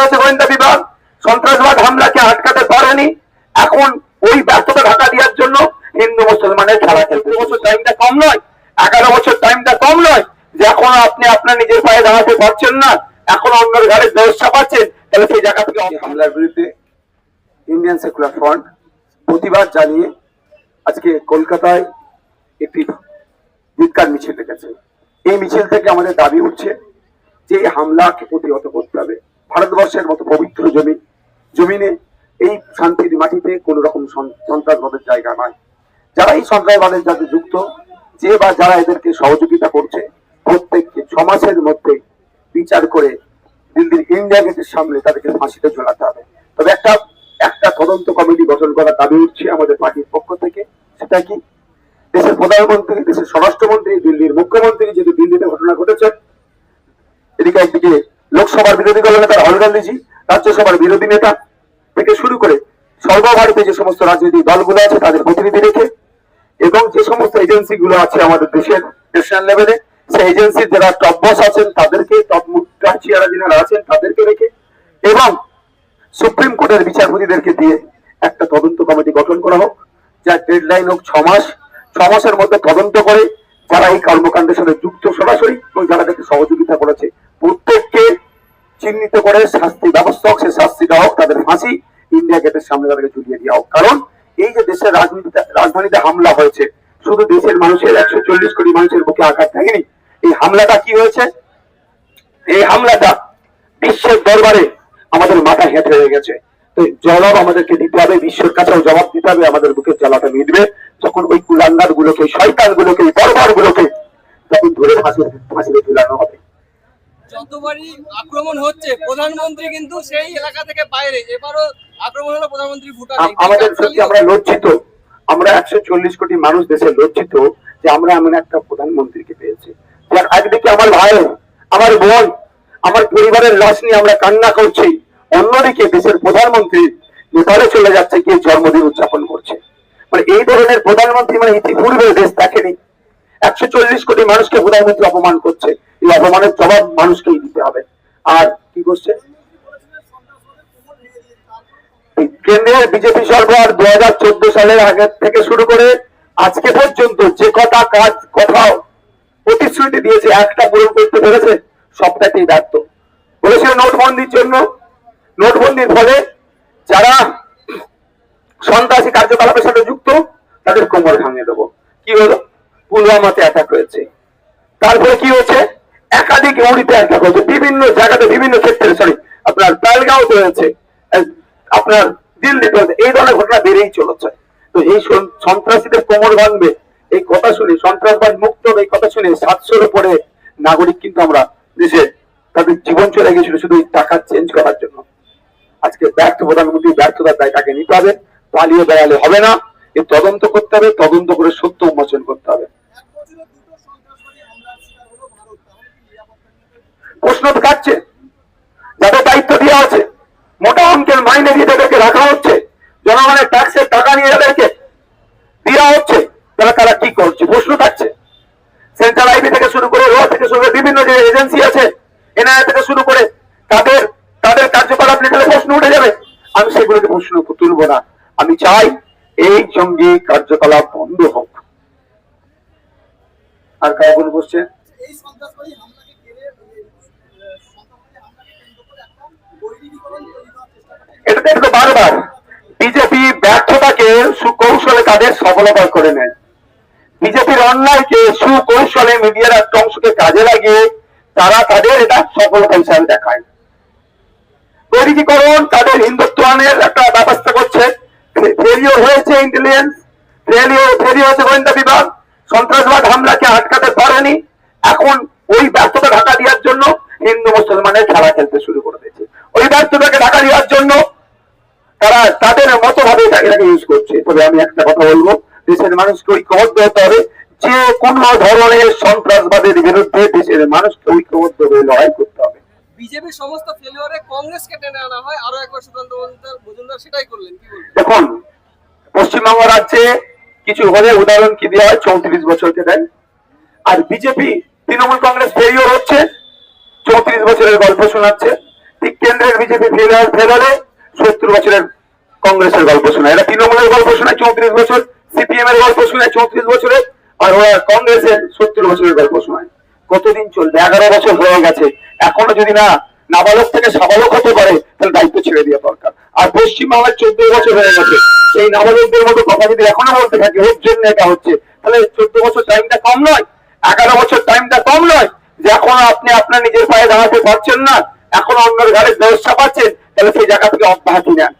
হয়েছে গোয়েন্দা বিভাগ। সন্ত্রাসবাদ হামলাকে আটকাতে পারেনি। এখন ওই ব্যর্থতা ঢাকা দেওয়ার জন্য হিন্দু মুসলমানের খেলা খেলতে বছর টাইমটা কম নয়। এগারো বছর টাইমটা কম নয়। যে এখন আপনি আপনার নিজের পায়ে দাঁড়াতে পারছেন না, এখন অন্যের ঘরে দোষ চাপাচ্ছেন, তাহলে সেই জায়গা থেকে হামলার বিরুদ্ধে ইন্ডিয়ান সেকুলার ফ্রন্ট প্রতিবাদ জানিয়ে আজকে কলকাতায় একটি চিৎকার মিছিল রেখেছে এই মিছিল থেকে আমাদের দাবি উঠছে যে এই হামলাকে প্রতিহত করতে হবে। ভারতবর্ষের মতো পবিত্র জমি, জমিনে এই শান্তির মাটিতে কোন রকম সন- সন্ত্রাসবাদের জায়গা নয় যারা এই সন্ত্রাসবাদের সাথে যুক্ত, যে বা যারা এদেরকে সহযোগিতা করছে, প্রত্যেককে ছ মাসের মধ্যে বিচার করে দিল্লির ইন্ডিয়া গেটের সামনে তাদেরকে ফাঁসিতে ঝোলাতে হবে। তবে একটা একটা তদন্ত কমিটি গঠন করার দাবি উঠছে আমাদের পার্টির পক্ষ থেকে। সেটা কি? দেশের প্রধানমন্ত্রী, দেশের স্বরাষ্ট্রমন্ত্রী, দিল্লির মুখ্যমন্ত্রী যেহেতু দিল্লিতে ঘটনা ঘটেছে, এদিকে একদিকে লোকসভার বিরোধী দল নেতা রাহুল গান্ধীজি, রাজ্যসভার বিরোধী নেতা থেকে শুরু করে সর্বভারতে যে সমস্ত রাজনৈতিক দলগুলো আছে তাদের প্রতিনিধি রেখে এবং যে সমস্ত এজেন্সি গুলো আছে আমাদের দেশের ন্যাশনাল লেভেলে সেই এজেন্সির যারা টপ বস আছেন তাদেরকে টপ মুখ্যারা যারা আছেন তাদেরকে রেখে এবং সুপ্রিম কোর্টের বিচারপতিদেরকে দিয়ে একটা তদন্ত কমিটি গঠন করা হোক, যার ডেডলাইন হোক ছ মাস ছ মাসের মধ্যে তদন্ত করে যারা এই কর্মকাণ্ডের সাথে যুক্ত সরাসরি এবং যারা তাকে সহযোগিতা করেছে প্রত্যেককে চিহ্নিত করে শাস্তি ব্যবস্থা হোক সে শাস্তি দেওয়া হোক তাদের ফাঁসি। ইন্ডিয়া গেটের সামনে তাদেরকে ঝুলিয়ে দেওয়া হোক। কারণ এই যে দেশের রাজনীতিতে রাজধানীতে হামলা হয়েছে, শুধু দেশের মানুষের একশো চল্লিশ কোটি মানুষের বুকে আঘাত থাকেনি এই হামলাটা কি হয়েছে? এই হামলাটা বিশ্বের দরবারে আমাদের মাথা হেঁটে হয়ে গেছে। তো জবাব আমাদেরকে দিতে হবে, বিশ্বের কাছেও জবাব দিতে হবে, আমাদের বুকের জ্বালাটা মিটবে। তখন ওই কুলাঙ্গার গুলোকে শয়তান গুলোকে বরবার গুলোকে যতবারই আক্রমণ হচ্ছে। প্রধানমন্ত্রী কিন্তু সেই এলাকা থেকে বাইরে। এবারও আক্রমণ হলো প্রধানমন্ত্রী ভুটানে আম- আমাদের সত্যি আমরা লজ্জিত। আমরা একশো চল্লিশ কোটি মানুষ দেশে লজ্জিত যে আমরা এমন একটা প্রধানমন্ত্রীকে পেয়েছি। যার একদিকে আমার ভাই আমার বোন আমার পরিবারের লাশ নিয়ে আমরা কান্না করছি। অন্যদিকে দেশের প্রধানমন্ত্রী নেপালে চলে যাচ্ছে গিয়ে জন্মদিন উদযাপন করছে। মানে এই ধরনের প্রধানমন্ত্রী মানে ইতিপূর্বে দেশ দেখেনি। একশো চল্লিশ কোটি মানুষকে প্রধানমন্ত্রী অপমান করছে। এই অপমানের জবাব মানুষকেই দিতে হবে। আর কি করছে কেন্দ্রের বিজেপি সরকার দু হাজার চোদ্দ সালের আগে থেকে শুরু করে আজকে পর্যন্ত যে কটা কাজ কোথাও প্রতিশ্রুতি দিয়েছে, একটা পূরণ করতে পেরেছে, সবটাতেই ব্যর্থ। বলেছিল নোটবন্দির জন্য। নোটবন্দির ফলে যারা সন্ত্রাসী কার্যকলাপের সাথে যুক্ত, তাদের কোমর ভাঙিয়ে দেবো। কি হলো? পুলওয়ামাতে অ্যাটাক হয়েছে। তারপরে কি হয়েছে? একাধিক উড়িতে অ্যাটাক হয়েছে বিভিন্ন জায়গাতে, বিভিন্ন ক্ষেত্রে সরি আপনার পেলগাঁওতে হয়েছে আপনার দিল্লিতে হয়েছে এই ধরনের ঘটনা বেড়েই চলেছে। তো এই সন্ত্রাসীদের কোমর ভাঙবে। এই কথা শুনে, সন্ত্রাসবাদ মুক্ত এই কথা শুনে সাতশোর উপরে নাগরিক কিন্তু আমরা দেশে তাদের জীবন চলে গেছিল শুধু টাকা চেঞ্জ করার জন্য। আজকে ব্যর্থ প্রধানমন্ত্রী ব্যর্থতার দায় তাকে নিতে হবে। পালিয়ে বেড়ালে হবে না। এর তদন্ত করতে হবে, তদন্ত করে সত্য উন্মোচন করতে হবে। প্রশ্ন কাটছে যাদের দায়িত্ব দেওয়া আছে, মোটা অঙ্কের মাইনে দিয়ে তাদেরকে রাখা হচ্ছে, জনগণের ট্যাক্সের টাকা নিয়ে তাদেরকে দেওয়া হচ্ছে, তারা তারা কি করছে? প্রশ্ন থাকছে। সেন্ট্রাল আইবি থেকে শুরু করে র থেকে শুরু করে বিভিন্ন যে এজেন্সি আছে এনআই থেকে শুরু করে তাদের তাদের কার্যকলাপ নিয়ে প্রশ্ন উঠে যাবে। আমি সেগুলোকে প্রশ্ন তুলবো না। আমি চাই এই জঙ্গি কার্যকলাপ বন্ধ হোক। আর কাউকে বসছে বারবার বিজেপি ব্যর্থতাকে সুকৌশলে তাদের সফলতা করে নেয়। বিজেপির অন্যায়কে সুকৌশলে মিডিয়ার একটা অংশকে কাজে লাগিয়ে তারা তাদের এটা সফলতা হিসাবে দেখায়। বৈদিকীকরণ তাদের হিন্দুত্বানের একটা ব্যবস্থা করছে। ফেলিও হয়েছে ইন্টেলিজেন্স ফেলিও ফেলিও হয়েছে গোয়েন্দা বিভাগ। সন্ত্রাসবাদ হামলাকে আটকাতে পারেনি। এখন ওই ব্যর্থতা ঢাকা দেওয়ার জন্য হিন্দু মুসলমানের খেলা খেলতে শুরু করে দিয়েছে। ওই ব্যর্থতাকে ঢাকা দেওয়ার জন্য তারা তাদের মতো ভাবে এটাকে ইউজ করছে। তবে আমি একটা কথা বলব দেশের মানুষকে ঐক্যবদ্ধ হতে হবে। যে কোন ধরনের সন্ত্রাসবাদের বিরুদ্ধে দেশের মানুষকে ঐক্যবদ্ধ হয়ে লড়াই করতে হবে। বিজেপির সমস্ত ফেলিওরে কংগ্রেসকে টেনে আনা হয়। আরও একবার সুকান্ত মজুমদার মজুমদার সেটাই করলেন দেখুন পশ্চিমবঙ্গ রাজ্যে কিছু হলে উদাহরণ কি দেওয়া হয়? চৌত্রিশ বছরকে দেয়। আর বিজেপি তৃণমূল কংগ্রেস ফেরিও হচ্ছে। চৌত্রিশ বছরের গল্প শোনাচ্ছে। ঠিক কেন্দ্রের বিজেপি ফেরার ফেরালে সত্তর বছরের কংগ্রেসের গল্প শোনায়। এরা তৃণমূলের গল্প শোনায়, চৌত্রিশ বছর সিপিএম এর গল্প শোনায়, চৌত্রিশ বছরের, আর ওরা কংগ্রেসের সত্তর বছরের গল্প শোনায়। কতদিন চলবে? এগারো বছর হয়ে গেছে। এখনও যদি না নাবালক থেকে সাবালক হতে পারে, তাহলে দায়িত্ব ছেড়ে দেওয়া দরকার। আর পশ্চিমবাংলার চোদ্দ বছর হয়ে গেছে। সেই নাবালকদের মতো কথা যদি এখনও বলতে থাকে ওর জন্য এটা হচ্ছে, তাহলে চোদ্দ বছর টাইমটা কম নয়, এগারো বছর টাইমটা কম নয়, যে এখনও আপনি আপনার নিজের পায়ে দাঁড়াতে পারছেন না এখনও অন্যের ঘরে ব্যবস্থা পাচ্ছেন তাহলে সেই জায়গা থেকে অব্যাহতি নেন।